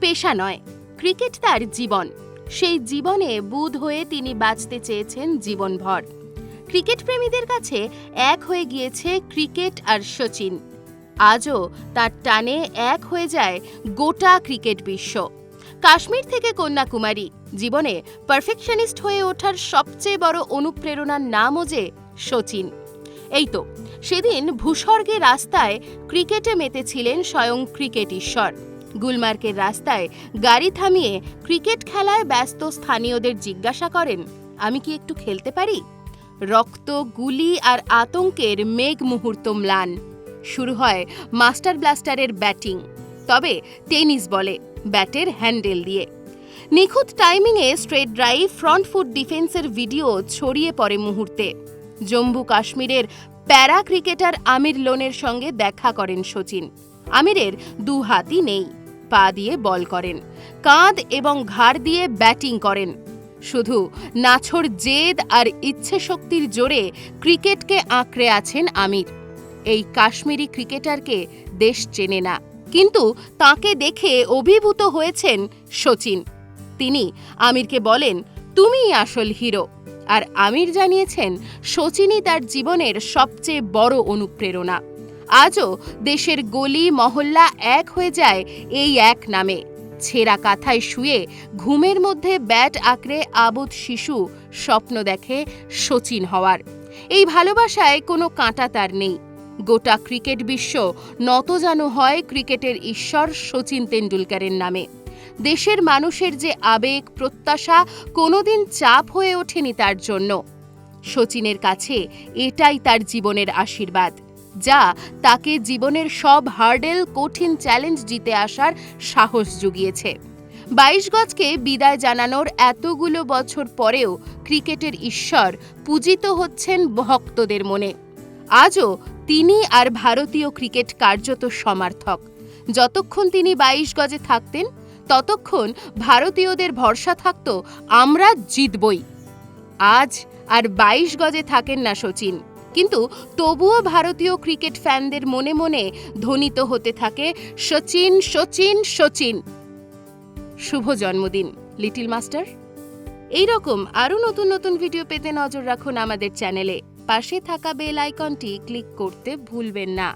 পেশা নয়, ক্রিকেট তার জীবন। সেই জীবনে বুধ হয়ে তিনি বাঁচতে চেয়েছেন জীবনভর। ক্রিকেট প্রেমীদের কাছে এক হয়ে গিয়েছে ক্রিকেট আর সচিন। আজও তার টানে এক হয়ে যায় গোটা ক্রিকেট বিশ্ব। কাশ্মীর থেকে কন্যাকুমারী, জীবনে পারফেকশনিস্ট হয়ে ওঠার সবচেয়ে বড় অনুপ্রেরণার নামও যে সচিন। এই তো, সেদিন ভূস্বর্গের রাস্তায় ক্রিকেটে মেতেছিলেন স্বয়ং ক্রিকেট ঈশ্বর। গুলমার্কের রাস্তায় গাড়ি থামিয়ে ক্রিকেট খেলায় ব্যস্ত স্থানীয়দের জিজ্ঞাসা করেন, আমি কি একটু খেলতে পারি? রক্ত, গুলি আর আতঙ্কের মেঘ মুহূর্ত ম্লান। শুরু হয় মাস্টার ব্লাস্টারের ব্যাটিং, তবে টেনিস বলে ব্যাটের হ্যান্ডেল দিয়ে। নিখুঁত টাইমিংয়ে স্ট্রেট ড্রাইভ, ফ্রন্ট ফুট ডিফেন্সের ভিডিও ছড়িয়ে পড়ে মুহূর্তে। জম্মু কাশ্মীরের প্যারা ক্রিকেটার আমির লোনের সঙ্গে দেখা করেন সচিন। আমিরের দু হাতই নেই। পা দিয়ে বল করেন, কাঁধ এবং ঘাড় দিয়ে ব্যাটিং করেন। শুধু নাছর জেদ আর ইচ্ছে শক্তির জোরে ক্রিকেটকে আঁকড়ে আছেন আমির। এই কাশ্মীরি ক্রিকেটারকে দেশ চেনে না, কিন্তু তাকে দেখে অভিভূত হয়েছেন সচিন তিনি আমিরকে বলেন, তুমিই আসল হিরো। আর আমির জানিয়েছেন সচিনই তার জীবনের সবচেয়ে বড় অনুপ্রেরণা। আজও দেশের গলি মহল্লা এক হয়ে যায় এই এক নামে। ছেঁড়া কাঁথায় শুয়ে ঘুমের মধ্যে ব্যাট আঁকড়ে আবুদ শিশু স্বপ্ন দেখে সচিন হওয়ার। এই ভালোবাসায় কোনো কাঁটা তার নেই। গোটা ক্রিকেট বিশ্ব নতজানু হয় ক্রিকেটের ঈশ্বর সচিন তেন্ডুলকারের নামে। দেশের মানুষের যে আবেগ, প্রত্যাশা কোনোদিন চাপ হয়ে ওঠেনি তার জন্য। সচিনের কাছে এটাই তার জীবনের আশীর্বাদ। যা তাকে জীবনের সব হার্ডেল, কঠিন চ্যালেঞ্জ জিতে আসার সাহস জুগিয়েছে। বাইশ গজকে বিদায় জানানোর এতগুলো বছর পরেও ক্রিকেটের ঈশ্বর পূজিত হচ্ছেন ভক্তদের মনে। আজও তিনি আর ভারতীয় ক্রিকেট কার্যত সমার্থক। যতক্ষণ তিনি বাইশ গজে থাকতেন, ততক্ষণ ভারতীয়দের ভরসা থাকত, আমরা জিতবই। আজ আর বাইশ গজে থাকেন না সচিন। কিন্তু তবুও ভারতীয় ক্রিকেট ফ্যানদের মনে মনে ধ্বনিত হতে থাকে সচিন সচিন সচিন শুভ জন্মদিন, লিটিল মাস্টার। এই রকম আরও নতুন নতুন ভিডিও পেতে নজর রাখুন আমাদের চ্যানেলে। পাশে থাকা বেল আইকনটি ক্লিক করতে ভুলবেন না।